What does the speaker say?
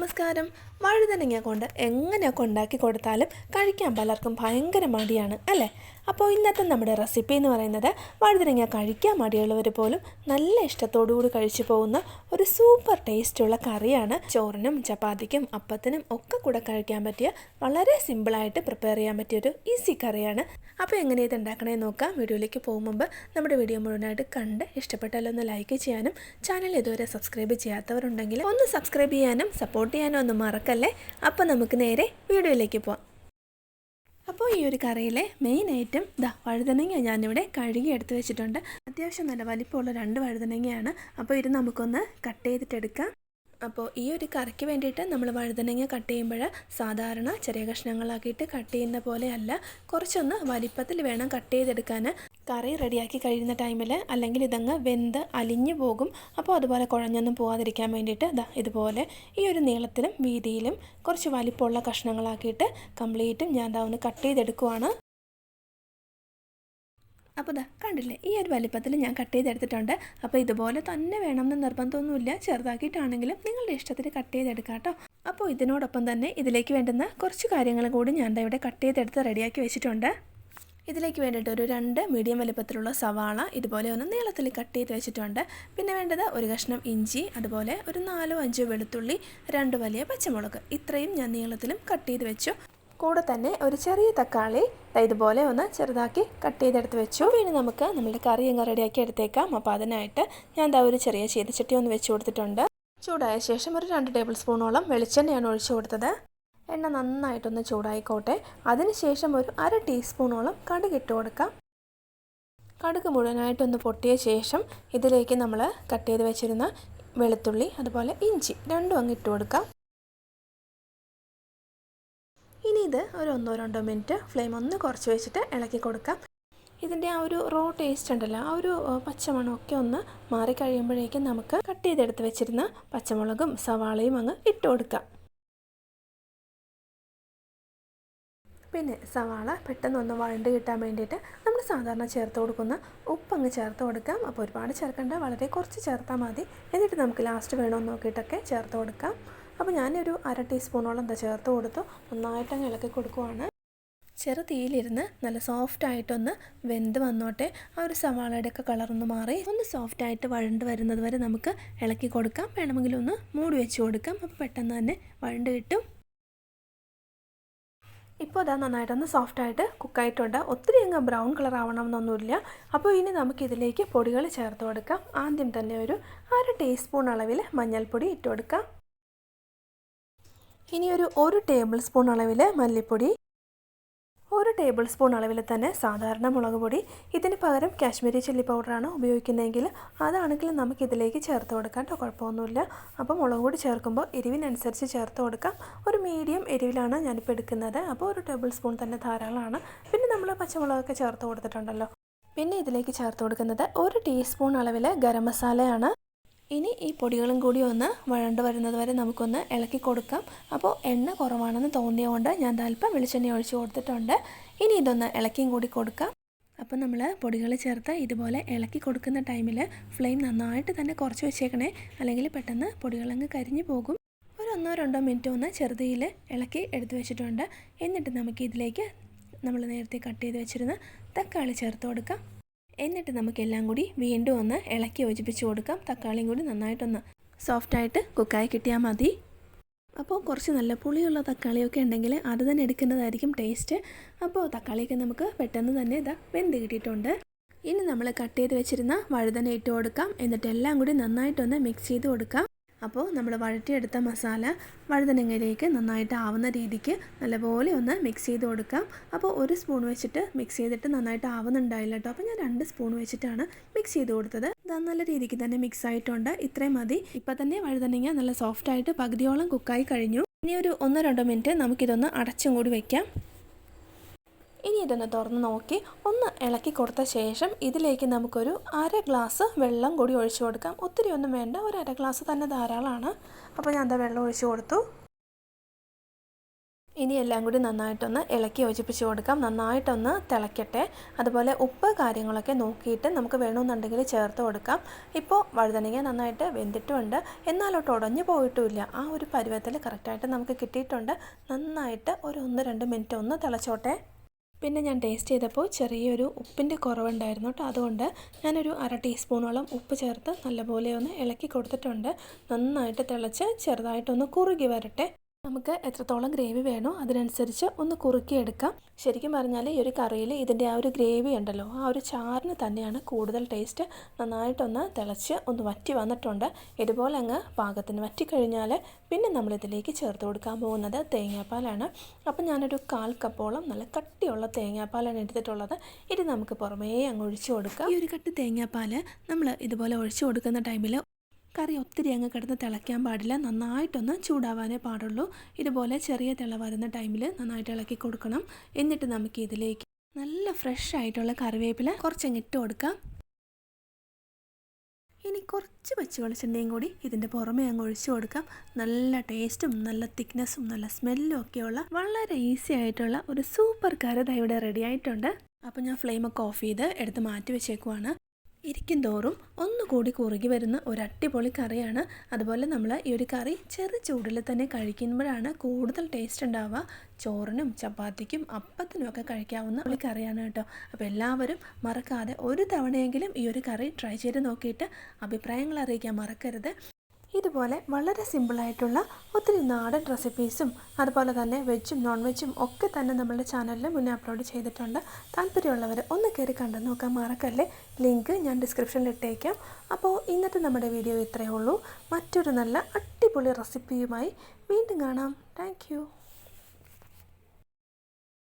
നമസ്കാരം. വഴുതനങ്ങ കൊണ്ട് എങ്ങനെയൊക്കെ ഉണ്ടാക്കി കൊടുത്താലും കഴിക്കാൻ പലർക്കും ഭയങ്കര മടിയാണ് അല്ലേ? അപ്പോൾ ഇന്നത്തെ നമ്മുടെ റെസിപ്പി എന്ന് പറയുന്നത് വഴുതനങ്ങ കഴിക്കാൻ മടിയുള്ളവർ പോലും നല്ല ഇഷ്ടത്തോടു കൂടി കഴിച്ചു പോകുന്ന ഒരു സൂപ്പർ ടേസ്റ്റുള്ള കറിയാണ് ചോറിനും ചപ്പാത്തിക്കും അപ്പത്തിനും ഒക്കെ കൂടെ കഴിക്കാൻ പറ്റിയ വളരെ സിമ്പിളായിട്ട് പ്രിപ്പയർ ചെയ്യാൻ പറ്റിയൊരു ഈസി കറിയാണ്. അപ്പോൾ എങ്ങനെ ഇത് ഉണ്ടാക്കണേ നോക്കാം. വീഡിയോയിലേക്ക് പോകും മുമ്പ് നമ്മുടെ വീഡിയോ മുഴുവനായിട്ട് കണ്ട് ഇഷ്ടപ്പെട്ടാലൊന്ന് ലൈക്ക് ചെയ്യാനും ചാനൽ ഇതുവരെ സബ്സ്ക്രൈബ് ചെയ്യാത്തവരുണ്ടെങ്കിൽ ഒന്ന് സബ്സ്ക്രൈബ് ചെയ്യാനും സപ്പോർട്ട് ചെയ്യാനും ഒന്നും മറക്കല്ലേ? അപ്പോൾ നമുക്ക് നേരെ വീഡിയോയിലേക്ക് പോവാം. അപ്പോൾ ഈ ഒരു കറിയിലെ മെയിൻ ഐറ്റം ഇതാ വഴുതനങ്ങ ഞാനിവിടെ കഴുകി എടുത്ത് വെച്ചിട്ടുണ്ട്. അത്യാവശ്യം നല്ല വലിപ്പമുള്ള രണ്ട് വഴുതനങ്ങയാണ്. അപ്പോൾ ഇത് നമുക്കൊന്ന് കട്ട് ചെയ്തിട്ടെടുക്കാം. അപ്പോൾ ഈ ഒരു കറിക്ക് വേണ്ടിയിട്ട് നമ്മൾ വഴുതനങ്ങ കട്ട് ചെയ്യുമ്പോൾ സാധാരണ ചെറിയ കഷ്ണങ്ങളാക്കിയിട്ട് കട്ട് ചെയ്യുന്ന പോലെയല്ല കുറച്ചൊന്ന് വലിപ്പത്തിൽ വേണം കട്ട് ചെയ്തെടുക്കാൻ. കറി റെഡിയാക്കി കഴിയുന്ന ടൈമിൽ അല്ലെങ്കിൽ ഇതങ്ങ് വെന്ത് അലിഞ്ഞു പോകും. അപ്പോൾ അതുപോലെ കുഴഞ്ഞൊന്നും പോകാതിരിക്കാൻ വേണ്ടിയിട്ട് ദാ ഇതുപോലെ ഈ ഒരു നീളത്തിലും വീതിയിലും കുറച്ച് വലിപ്പമുള്ള കഷ്ണങ്ങളാക്കിയിട്ട് കംപ്ലീറ്റും ഞാൻ ദാ ഒന്ന് കട്ട് ചെയ്തെടുക്കുവാണ്. അപ്പോൾ ദാ കണ്ടില്ലേ ഈ ഒരു വലിപ്പത്തിൽ ഞാൻ കട്ട് ചെയ്തെടുത്തിട്ടുണ്ട്. അപ്പോൾ ഇതുപോലെ തന്നെ വേണമെന്ന് നിർബന്ധമൊന്നുമില്ല. ചെറുതാക്കിയിട്ടാണെങ്കിലും നിങ്ങളുടെ ഇഷ്ടത്തിന് കട്ട് ചെയ്തെടുക്കാം കേട്ടോ. അപ്പോൾ ഇതിനോടൊപ്പം തന്നെ ഇതിലേക്ക് വേണ്ടുന്ന കുറച്ച് കാര്യങ്ങൾ കൂടി ഞാൻ ഇവിടെ കട്ട് ചെയ്തെടുത്ത് റെഡിയാക്കി വെച്ചിട്ടുണ്ട്. ഇതിലേക്ക് വേണ്ടിയിട്ട് ഒരു രണ്ട് മീഡിയം വലിപ്പത്തിലുള്ള സവാള ഇതുപോലെ ഒന്ന് നീളത്തിൽ കട്ട് ചെയ്ത് വെച്ചിട്ടുണ്ട്. പിന്നെ വേണ്ടത് ഒരു കഷ്ണം ഇഞ്ചി അതുപോലെ ഒരു നാലോ അഞ്ചോ വെളുത്തുള്ളി രണ്ട് വലിയ പച്ചമുളക്. ഇത്രയും ഞാൻ നീളത്തിലും കട്ട് ചെയ്ത് വെച്ചു. കൂടെ തന്നെ ഒരു ചെറിയ തക്കാളി ഇതുപോലെ ഒന്ന് ചെറുതാക്കി കട്ട് ചെയ്തെടുത്ത് വെച്ചു. പിന്നെ നമുക്ക് നമ്മുടെ കറി അങ്ങ് റെഡിയാക്കി എടുത്തേക്കാം. അപ്പോൾ അതിനായിട്ട് ഞാൻ എന്താ ഒരു ചെറിയ ചീതച്ചട്ടി ഒന്ന് വെച്ച് കൊടുത്തിട്ടുണ്ട്. ചൂടായ ശേഷം ഒരു രണ്ട് ടേബിൾ സ്പൂണോളം വെളിച്ചെണ്ണയാണ് ഒഴിച്ചു കൊടുത്തത്. എണ്ണ നന്നായിട്ടൊന്ന് ചൂടായിക്കോട്ടെ. അതിനുശേഷം ഒരു അര ടീസ്പൂണോളം കടുക് ഇട്ട് കൊടുക്കാം. കടുക് മുഴുവനായിട്ടൊന്ന് പൊട്ടിയ ശേഷം ഇതിലേക്ക് നമ്മൾ കട്ട് ചെയ്ത് വെച്ചിരുന്ന വെളുത്തുള്ളി അതുപോലെ ഇഞ്ചി രണ്ടും അങ്ങ് ഇട്ട് കൊടുക്കാം. ഇനി ഇത് ഒരു ഒന്നോ രണ്ടോ മിനിറ്റ് ഫ്ലെയിം ഒന്ന് കുറച്ച് വെച്ചിട്ട് ഇളക്കി കൊടുക്കാം. ഇതിന്റെ ആ ഒരു റോ ടേസ്റ്റ് ഉണ്ടല്ലോ ആ ഒരു പച്ചമണമൊക്കെ ഒന്ന് മാറിക്കഴിയുമ്പോഴേക്കും നമുക്ക് കട്ട് ചെയ്തെടുത്ത് വെച്ചിരുന്ന പച്ചമുളകും സവാളയും അങ്ങ് ഇട്ട് കൊടുക്കാം. പിന്നെ സവാള പെട്ടെന്നൊന്ന് വഴണ്ട് കിട്ടാൻ വേണ്ടിയിട്ട് നമ്മൾ സാധാരണ ചേർത്ത് കൊടുക്കുന്ന ഉപ്പങ്ങ് ചേർത്ത് കൊടുക്കാം. അപ്പോൾ ഒരുപാട് ചേർക്കേണ്ട വളരെ കുറച്ച് ചേർത്താൽ മതി. എന്നിട്ട് നമുക്ക് ലാസ്റ്റ് വേണമെന്ന് നോക്കിയിട്ടൊക്കെ ചേർത്ത് കൊടുക്കാം. അപ്പോൾ ഞാനൊരു അര ടീസ്പൂണോളം എന്താ ചേർത്ത് കൊടുത്തു. നന്നായിട്ടങ്ങ് ഇളക്കി കൊടുക്കുവാണ്. ചെറു തീയിലിരുന്ന് നല്ല സോഫ്റ്റ് ആയിട്ടൊന്ന് വെന്ത് വന്നോട്ടെ. ആ ഒരു സവാളയുടെ ഒക്കെ കളറൊന്ന് മാറി. ഒന്ന് സോഫ്റ്റ് ആയിട്ട് വഴണ്ട് വരുന്നത് വരെ നമുക്ക് ഇളക്കി കൊടുക്കാം. വേണമെങ്കിൽ ഒന്ന് മൂടി വെച്ച് കൊടുക്കാം. അപ്പോൾ പെട്ടെന്ന് തന്നെ വഴണ്ട് കിട്ടും. ഇപ്പോൾ അതാ നന്നായിട്ടൊന്ന് സോഫ്റ്റായിട്ട് കുക്കായിട്ടുണ്ട്. ഒത്തിരി അങ്ങ് ബ്രൗൺ കളർ ആവണമെന്നൊന്നുമില്ല അപ്പോൾ ഇനി നമുക്കിതിലേക്ക് പൊടികൾ ചേർത്ത് കൊടുക്കാം. ആദ്യം തന്നെ ഒരു അര ടീസ്പൂൺ അളവിൽ മഞ്ഞൾപ്പൊടി ഇട്ട് കൊടുക്കാം. ഇനി ഒരു ഒരു ടേബിൾ സ്പൂൺ അളവിൽ മല്ലിപ്പൊടി ടേബിൾ സ്പൂൺ അളവിൽ തന്നെ സാധാരണ മുളക് പൊടി ഇതിന് പകരം കാശ്മീരി ചില്ലി പൗഡറാണ് ഉപയോഗിക്കുന്നതെങ്കിൽ അതാണെങ്കിൽ നമുക്ക് ഇതിലേക്ക് ചേർത്ത് കൊടുക്കാം കേട്ടോ കുഴപ്പമൊന്നുമില്ല. അപ്പോൾ മുളക് പൊടി ചേർക്കുമ്പോൾ എരിവിനനുസരിച്ച് ചേർത്ത് കൊടുക്കാം. ഒരു മീഡിയം എരിവിലാണ് ഞാനിപ്പോൾ എടുക്കുന്നത്. അപ്പോൾ ഒരു ടേബിൾ സ്പൂൺ തന്നെ ധാരാളമാണ്. പിന്നെ നമ്മൾ പച്ചമുളകൊക്കെ ചേർത്ത് കൊടുത്തിട്ടുണ്ടല്ലോ. പിന്നെ ഇതിലേക്ക് ചേർത്ത് കൊടുക്കുന്നത് ഒരു ടീസ്പൂൺ അളവിൽ ഗരം മസാലയാണ്. ഇനി ഈ പൊടികളും കൂടി ഒന്ന് വഴണ്ട് വരുന്നത് വരെ നമുക്കൊന്ന് ഇളക്കി കൊടുക്കാം. അപ്പോൾ എണ്ണ കുറവാണെന്ന് തോന്നിയതുകൊണ്ട് ഞാൻ അല്പം വെളിച്ചെണ്ണ ഒഴിച്ച് കൊടുത്തിട്ടുണ്ട്. ഇനി ഇതൊന്ന് ഇളക്കിയും കൂടി കൊടുക്കാം. അപ്പോൾ നമ്മൾ പൊടികൾ ചേർത്ത് ഇതുപോലെ ഇളക്കി കൊടുക്കുന്ന ടൈമിൽ ഫ്ലെയിം നന്നായിട്ട് തന്നെ കുറച്ച് വെച്ചേക്കണേ. അല്ലെങ്കിൽ പെട്ടെന്ന് പൊടികളങ്ങ് കരിഞ്ഞു പോകും. ഒരു ഒന്നോ രണ്ടോ മിനിറ്റ് ഒന്ന് ചെറുതയിൽ ഇളക്കി എടുത്തു വെച്ചിട്ടുണ്ട്. എന്നിട്ട് നമുക്ക് ഇതിലേക്ക് നമ്മൾ നേരത്തെ കട്ട് ചെയ്ത് വെച്ചിരുന്ന തക്കാളി ചേർത്ത് കൊടുക്കാം. എന്നിട്ട് നമുക്കെല്ലാം കൂടി വീണ്ടും ഒന്ന് ഇളക്കി യോജിപ്പിച്ച് കൊടുക്കാം. തക്കാളിയും കൂടി നന്നായിട്ടൊന്ന് സോഫ്റ്റായിട്ട് കുക്കായി കിട്ടിയാൽ മതി. അപ്പോൾ കുറച്ച് നല്ല പുളിയുള്ള തക്കാളിയൊക്കെ ഉണ്ടെങ്കിൽ അത് തന്നെ എടുക്കുന്നതായിരിക്കും ടേസ്റ്റ്. അപ്പോൾ തക്കാളിയൊക്കെ നമുക്ക് പെട്ടെന്ന് തന്നെ ഇതാ വെന്ത് കിട്ടിയിട്ടുണ്ട്. ഇനി നമ്മൾ കട്ട് ചെയ്ത് വെച്ചിരുന്ന വഴുതന ഇട്ട് കൊടുക്കാം. എന്നിട്ട് എല്ലാം കൂടി നന്നായിട്ടൊന്ന് മിക്സ് ചെയ്ത് കൊടുക്കാം. അപ്പോൾ നമ്മൾ വഴറ്റിയെടുത്ത മസാല വഴുതനങ്ങയിലേക്ക് നന്നായിട്ട് ആവുന്ന രീതിക്ക് നല്ലപോലെ ഒന്ന് മിക്സ് ചെയ്ത് കൊടുക്കാം. അപ്പോൾ ഒരു സ്പൂൺ വെച്ചിട്ട് മിക്സ് ചെയ്തിട്ട് നന്നായിട്ട് ആവുന്നുണ്ടായില്ല കേട്ടോ. അപ്പോൾ ഞാൻ രണ്ട് സ്പൂൺ വെച്ചിട്ടാണ് മിക്സ് ചെയ്ത് കൊടുത്തത്. ഇത് നല്ല രീതിക്ക് തന്നെ മിക്സ് ആയിട്ടുണ്ട്. ഇത്രയും മതി. ഇപ്പം തന്നെ വഴുതനങ്ങ നല്ല സോഫ്റ്റായിട്ട് പകുതിയോളം കുക്കായി കഴിഞ്ഞു. ഇനി ഒരു ഒന്നോ രണ്ടോ മിനിറ്റ് നമുക്കിതൊന്ന് അടച്ചും കൂടി വയ്ക്കാം ഇനി ഇതൊന്ന് തുറന്ന് നോക്കി. ഒന്ന് ഇളക്കി കൊടുത്ത ശേഷം ഇതിലേക്ക് നമുക്കൊരു അര ഗ്ലാസ് വെള്ളം കൂടി ഒഴിച്ചു കൊടുക്കാം. ഒത്തിരി ഒന്നും വേണ്ട ഒരു അര ഗ്ലാസ് തന്നെ ധാരാളമാണ്. അപ്പോൾ ഞാൻ എന്താ വെള്ളം ഒഴിച്ചു കൊടുത്തു. ഇനി എല്ലാം കൂടി നന്നായിട്ടൊന്ന് ഇളക്കി യോജിപ്പിച്ച് കൊടുക്കാം. നന്നായിട്ടൊന്ന് തിളയ്ക്കട്ടെ അതുപോലെ ഉപ്പ് കാര്യങ്ങളൊക്കെ നോക്കിയിട്ട് നമുക്ക് വേണമെന്നുണ്ടെങ്കിൽ ചേർത്ത് കൊടുക്കാം. ഇപ്പോൾ വഴുതനങ്ങ നന്നായിട്ട് വെന്തിട്ടുമുണ്ട് എന്നാലോട്ട് ഉടഞ്ഞു പോയിട്ടുമില്ല. ആ ഒരു പരുവത്തിൽ കറക്റ്റായിട്ട് നമുക്ക് കിട്ടിയിട്ടുണ്ട്. നന്നായിട്ട് ഒരു ഒന്ന് രണ്ട് മിനിറ്റ് ഒന്ന് തിളച്ചോട്ടെ. പിന്നെ ഞാൻ ടേസ്റ്റ് ചെയ്തപ്പോൾ ചെറിയൊരു ഉപ്പിന്റെ കുറവുണ്ടായിരുന്നു കേട്ടോ അതുകൊണ്ട് ഞാനൊരു അര ടീസ്പൂണോളം ഉപ്പ് ചേർത്ത് നല്ലപോലെ ഒന്ന് ഇളക്കി കൊടുത്തിട്ടുണ്ട്. നന്നായിട്ട് തിളച്ച് ചെറുതായിട്ടൊന്ന് കുറുകി വരട്ടെ. നമുക്ക് എത്രത്തോളം ഗ്രേവി വേണോ അതിനനുസരിച്ച് ഒന്ന് കുറുക്കിയെടുക്കാം. ശരിക്കും പറഞ്ഞാൽ ഈ ഒരു കറിയിൽ ഇതിന്റെ ആ ഒരു ഗ്രേവി ഉണ്ടല്ലോ ആ ഒരു ചാറിന് തന്നെയാണ് കൂടുതൽ ടേസ്റ്റ്. നന്നായിട്ടൊന്ന് തിളച്ച് ഒന്ന് വറ്റി വന്നിട്ടുണ്ട്. ഇതുപോലെ അങ്ങ് പാകത്തിന് വറ്റിക്കഴിഞ്ഞാൽ പിന്നെ നമ്മളിതിലേക്ക് ചേർത്ത് കൊടുക്കാൻ പോകുന്നത് തേങ്ങാപ്പാലാണ്. അപ്പം ഞാനൊരു കാൽ കപ്പോളം നല്ല കട്ടിയുള്ള തേങ്ങാപ്പാലാണ് എടുത്തിട്ടുള്ളത്. ഇത് നമുക്ക് പുറമേ അങ്ങ് ഒഴിച്ചു കൊടുക്കാം. ഈ ഒരു കട്ട് തേങ്ങാപ്പാൽ നമ്മൾ ഇതുപോലെ ഒഴിച്ചു കൊടുക്കുന്ന ടൈമിൽ കറി ഒത്തിരി അങ്ങ് കിടന്ന് തിളയ്ക്കാൻ പാടില്ല. നന്നായിട്ടൊന്ന് ചൂടാവാനേ പാടുള്ളൂ. ഇതുപോലെ ചെറിയ തിള വരുന്ന ടൈമിൽ നന്നായിട്ട് ഇളക്കി കൊടുക്കണം. എന്നിട്ട് നമുക്ക് ഇതിലേക്ക് നല്ല ഫ്രഷ് ആയിട്ടുള്ള കറിവേപ്പില കുറച്ചങ്ങ് ഇട്ട് കൊടുക്കാം. ഇനി കുറച്ച് പച്ച വെളിച്ചെണ്ണയും കൂടി ഇതിന്റെ പുറമേ അങ്ങ് ഒഴിച്ചു കൊടുക്കാം. നല്ല ടേസ്റ്റും നല്ല തിക്നെസ്സും നല്ല സ്മെല്ലും ഒക്കെയുള്ള വളരെ ഈസി ആയിട്ടുള്ള ഒരു സൂപ്പർ കറി ഇവിടെ റെഡി ആയിട്ടുണ്ട്. അപ്പോൾ ഞാൻ ഫ്ലെയിമൊക്കെ ഓഫ് ചെയ്ത് എടുത്ത് മാറ്റി വെച്ചേക്കുവാണ്. ഇരിക്കും തോറും ഒന്നുകൂടി കുറുകി വരുന്ന ഒരു അടിപൊളി കറിയാണ്. അതുപോലെ നമ്മൾ ഈ ഒരു കറി ചെറു ചൂടിൽ തന്നെ കഴിക്കുമ്പോഴാണ് കൂടുതൽ ടേസ്റ്റ് ഉണ്ടാവുക. ചോറിനും ചപ്പാത്തിക്കും അപ്പത്തിനും ഒക്കെ കഴിക്കാവുന്ന ഒരു കറിയാണ് കേട്ടോ. അപ്പോൾ എല്ലാവരും മറക്കാതെ ഒരു തവണയെങ്കിലും ഈ ഒരു കറി ട്രൈ ചെയ്ത് നോക്കിയിട്ട് അഭിപ്രായങ്ങൾ അറിയിക്കാൻ മറക്കരുത്. ഇതുപോലെ വളരെ സിമ്പിളായിട്ടുള്ള ഒത്തിരി നാടൻ റെസിപ്പീസും അതുപോലെ തന്നെ വെജും നോൺ വെജും ഒക്കെ തന്നെ നമ്മുടെ ചാനലിൽ മുന്നേ അപ്ലോഡ് ചെയ്തിട്ടുണ്ട്. താല്പര്യമുള്ളവർ ഒന്ന് കയറി കണ്ടു നോക്കാൻ മറക്കല്ലേ? ലിങ്ക് ഞാൻ ഡിസ്ക്രിപ്ഷനിൽ ഇട്ടേക്കാം. അപ്പോൾ ഇന്നത്തെ നമ്മുടെ വീഡിയോ ഇത്രയേ ഉള്ളൂ. മറ്റൊരു നല്ല അടിപൊളി റെസിപ്പിയുമായി വീണ്ടും കാണാം. താങ്ക്